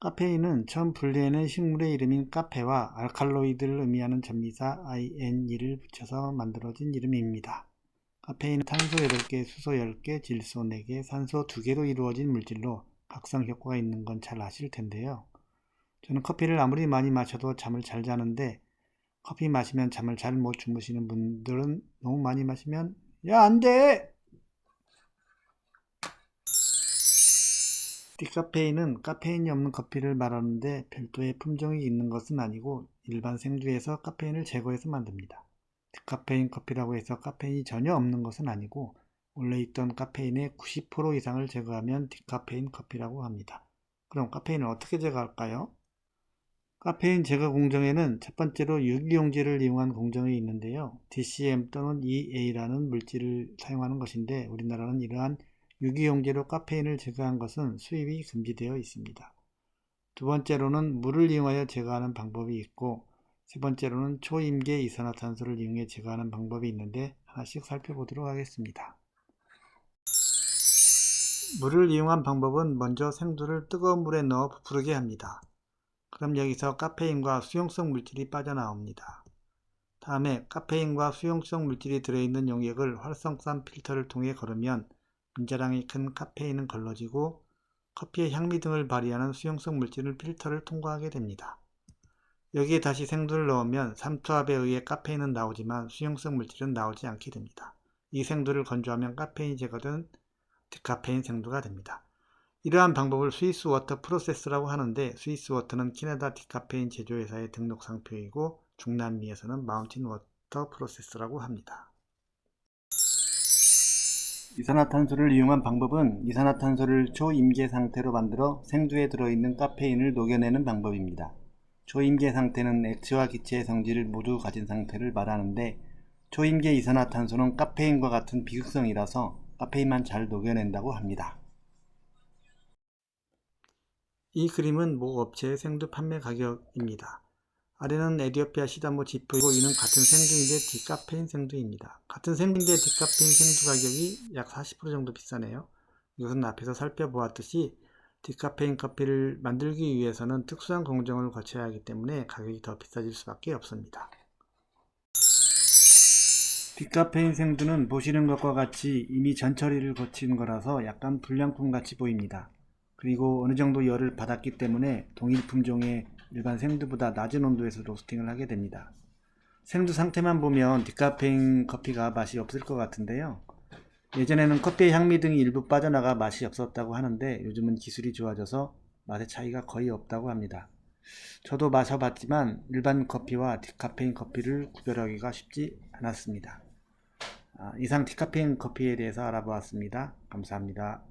카페인은 처음 분리해낸 식물의 이름인 카페와 알칼로이드를 의미하는 전미사 INE를 붙여서 만들어진 이름입니다. 카페인은 탄소 8개, 수소 10개, 질소 4개, 산소 2개로 이루어진 물질로 각성 효과가 있는 건 잘 아실 텐데요. 저는 커피를 아무리 많이 마셔도 잠을 잘 자는데 커피 마시면 잠을 잘 못 주무시는 분들은 너무 많이 마시면 야, 안 돼! 디카페인은 카페인이 없는 커피를 말하는데 별도의 품종이 있는 것은 아니고 일반 생두에서 카페인을 제거해서 만듭니다. 디카페인 커피라고 해서 카페인이 전혀 없는 것은 아니고 원래 있던 카페인의 90% 이상을 제거하면 디카페인 커피라고 합니다. 그럼 카페인을 어떻게 제거할까요? 카페인 제거 공정에는 첫 번째로 유기용지를 이용한 공정이 있는데요. DCM 또는 EA라는 물질을 사용하는 것인데 우리나라는 이러한 유기용지로 카페인을 제거한 것은 수입이 금지되어 있습니다. 두 번째로는 물을 이용하여 제거하는 방법이 있고 세 번째로는 초임계 이산화탄소를 이용해 제거하는 방법이 있는데 하나씩 살펴보도록 하겠습니다. 물을 이용한 방법은 먼저 생두를 뜨거운 물에 넣어 부풀게 합니다. 그럼 여기서 카페인과 수용성 물질이 빠져나옵니다. 다음에 카페인과 수용성 물질이 들어있는 용액을 활성산 필터를 통해 걸으면 분자량이 큰 카페인은 걸러지고 커피의 향미 등을 발휘하는 수용성 물질은 필터를 통과하게 됩니다. 여기에 다시 생두를 넣으면 삼투압에 의해 카페인은 나오지만 수용성 물질은 나오지 않게 됩니다. 이 생두를 건조하면 카페인이 제거된 디카페인 생두가 됩니다. 이러한 방법을 스위스 워터 프로세스라고 하는데 스위스 워터는 캐나다 디카페인 제조회사의 등록 상표이고 중남미에서는 마운틴 워터 프로세스라고 합니다. 이산화탄소를 이용한 방법은 이산화탄소를 초임계 상태로 만들어 생두에 들어있는 카페인을 녹여내는 방법입니다. 초임계 상태는 액체와 기체의 성질을 모두 가진 상태를 말하는데 초임계 이산화탄소는 카페인과 같은 비극성이라서 카페인만 잘 녹여낸다고 합니다. 이 그림은 모 업체의 생두 판매 가격입니다. 아래는 에디오피아 시다모 지프이고 이는 같은 생두인데 디카페인 생두입니다. 같은 생두인데 디카페인 생두 가격이 약 40% 정도 비싸네요. 이것은 앞에서 살펴보았듯이 디카페인 커피를 만들기 위해서는 특수한 공정을 거쳐야 하기 때문에 가격이 더 비싸질 수밖에 없습니다. 디카페인 생두는 보시는 것과 같이 이미 전처리를 거친 거라서 약간 불량품 같이 보입니다. 그리고 어느 정도 열을 받았기 때문에 동일 품종의 일반 생두보다 낮은 온도에서 로스팅을 하게 됩니다. 생두 상태만 보면 디카페인 커피가 맛이 없을 것 같은데요. 예전에는 커피의 향미 등이 일부 빠져나가 맛이 없었다고 하는데 요즘은 기술이 좋아져서 맛의 차이가 거의 없다고 합니다. 저도 마셔봤지만 일반 커피와 디카페인 커피를 구별하기가 쉽지 않았습니다. 아, 이상 디카페인 커피에 대해서 알아보았습니다. 감사합니다.